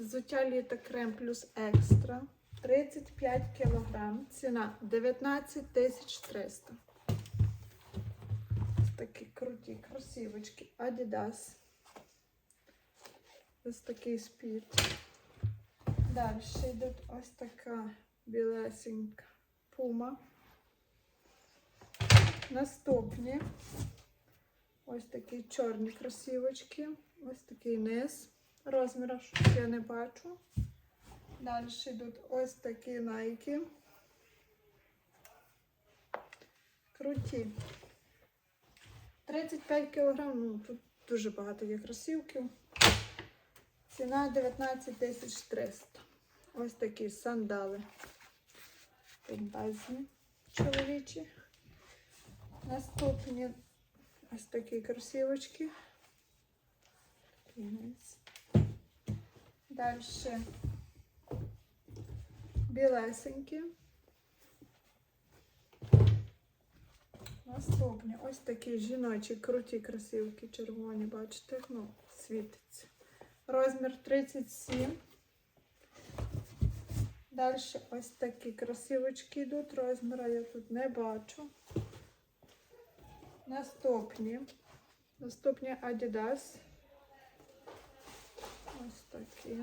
Взуття літа крем плюс екстра. 35 кг. Ціна 19 300. Ось такі круті красивочки. Adidas. Ось такий спід. Далі йде ось така білесенька пума. Наступні ось такі чорні красивочки. Ось такий низ. Розміра щось я не бачу. Далі йдуть ось такі найки. Круті. 35 кг, ну тут дуже багато є кросівків. Ціна 19 тисяч 300. Ось такі сандали. Бомбезні чоловічі. Наступні ось такі кросівочки. Далі білесенькі. Наступні ось такі жіночі круті красивки, червоні, бачите, ну, світиться. Розмір 37. Далі ось такі красивочки йдуть. Розміра я тут не бачу. Наступні. Наступні Adidas. Ось такі.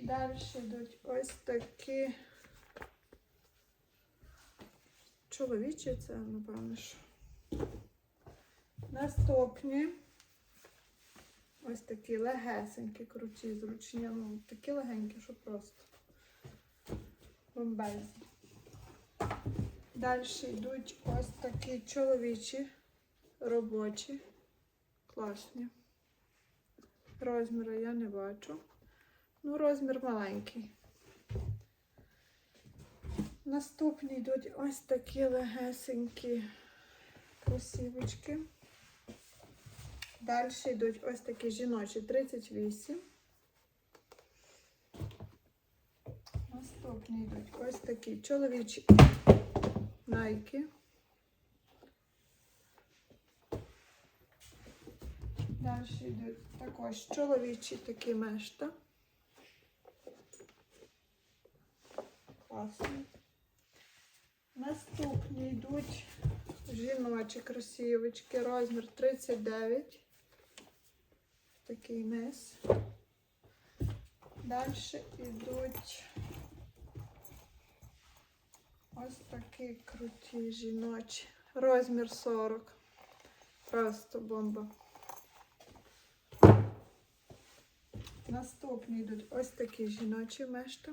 Далі йдуть ось такі. Чоловічі це, напевно, що. Наступні. Ось такі легесенькі, круті, зручні. Ну, такі легенькі, що просто. Бомбезні. Далі йдуть ось такі чоловічі, робочі, класні. Розміри я не бачу. Ну, розмір маленький. Наступні йдуть ось такі легесенькі кросівочки. Далі йдуть ось такі жіночі 38. Наступні йдуть ось такі чоловічі найки. Далі йдуть також чоловічі такі мешта. Класні. Наступні йдуть жіночі красивочки, розмір 39. Такий низ. Далі йдуть ось такі круті жіночі. Розмір 40. Просто бомба. Наступні йдуть ось такі жіночі мешта.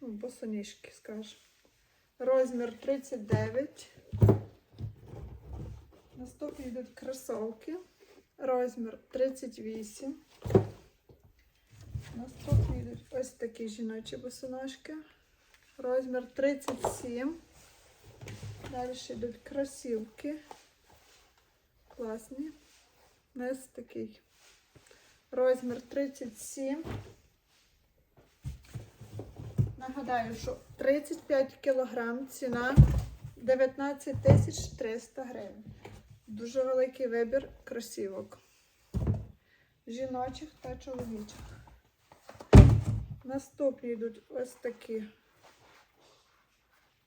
Ну, босоніжки, скажемо. Розмір 39. Наступні йдуть кросовки. Розмір 38. Наступні йдуть ось такі жіночі босоножки. Розмір 37. Далі йдуть кросівки. Класні. Низ такий. Розмір 37. Нагадаю, що 35 кг ціна 19 тисяч 300 гривень. Дуже великий вибір кросівок. Жіночих та чоловічих. Наступні йдуть ось такі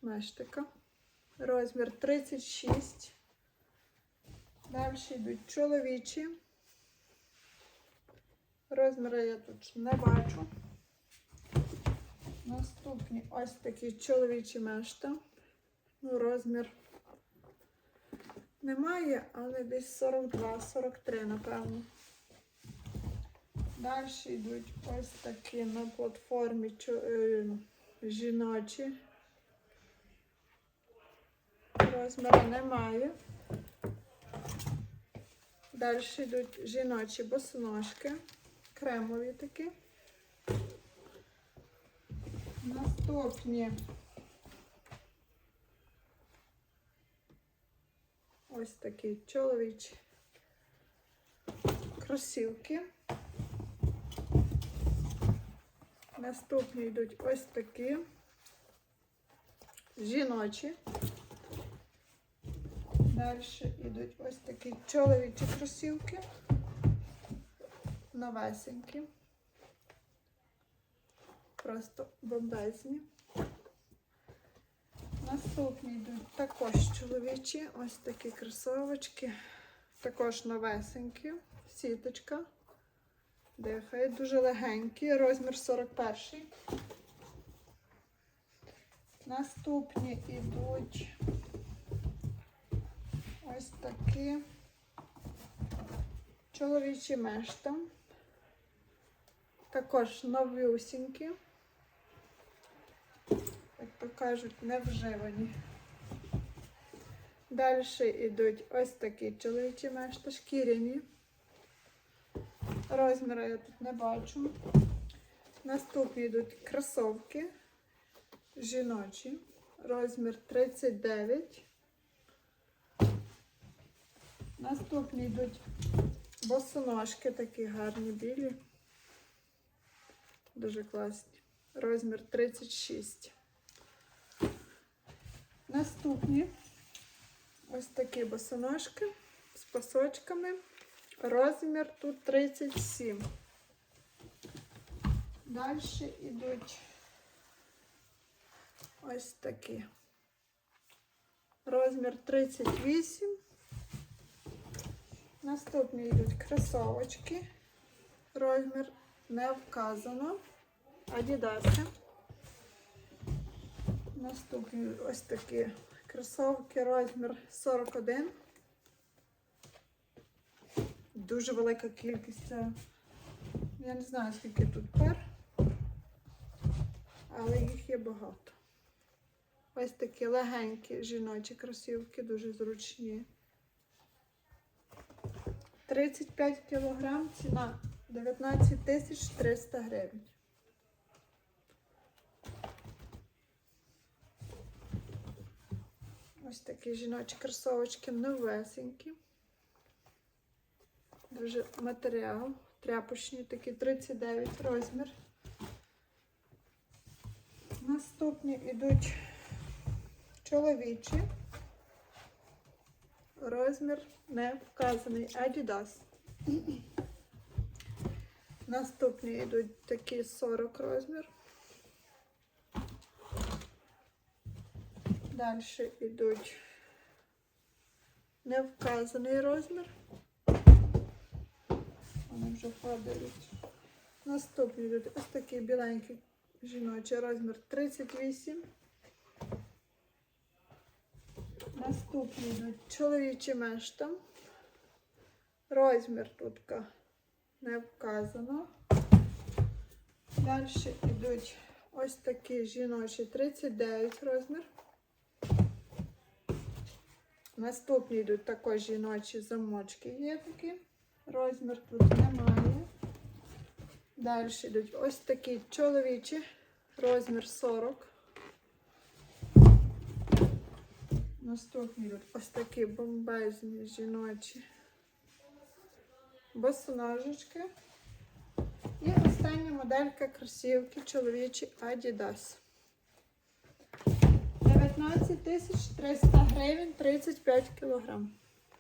мештика. Розмір 36. Далі йдуть чоловічі. Розміри я тут не бачу. Наступні ось такі чоловічі мешта. Ну, розмір немає, але десь 42-43, напевно. Далі йдуть ось такі на платформі е, жіночі. Розміру немає. Далі йдуть жіночі босоножки, кремові такі. Наступні. Ось такі чоловічі кросівки. Наступні йдуть ось такі жіночі. Далі йдуть ось такі чоловічі кросівки. Новесенькі. Просто бомбезні. Наступні йдуть також чоловічі. Ось такі кросовочки. Також новесенькі. Сіточка. Дихає. Дуже легенькі. Розмір 41. Наступні йдуть ось такі чоловічі мешта. Також новюсінькі. Як то кажуть, не вживані. Далі йдуть ось такі чоловічі мешта, шкіряні. Розміри я тут не бачу. Наступні йдуть кросовки жіночі. Розмір 39. Наступні йдуть босоножки такі гарні білі. Дуже класні. Розмір 36. Наступні ось такі босоножки з пасочками. Розмір тут 37. Далі йдуть ось такі. Розмір 38. Наступні йдуть кросовочки. Розмір не вказано. Адідаси. Наступні ось такі кросовки, розмір 41. Дуже велика кількість. Я не знаю, скільки тут пар, але їх є багато. Ось такі легенькі жіночі кросівки, дуже зручні. 35 кілограм, ціна 19 тисяч 300 гривень. Ось такі жіночі кросовочки новесенькі. Дуже матеріал. Тряпочні такі 39 розмір. Наступні йдуть чоловічі. Розмір не вказаний. Adidas. Наступні йдуть такі 40 розмір. Далі йдуть невказаний розмір. Вони вже падають. Наступні йдуть ось такий біленький жіночий розмір 38. Наступні йдуть чоловічі мешта. Розмір тут не вказано. Далі йдуть ось такі жіночі 39 розмір. Наступні йдуть також жіночі замочки є такі. Розмір тут немає. Далі йдуть ось такі чоловічі, розмір 40. Наступні йдуть ось такі бомбезні жіночі босоножечки. І остання моделька кросівки чоловічі Adidas. 19 тисяч 300 гривень 35 кілограм.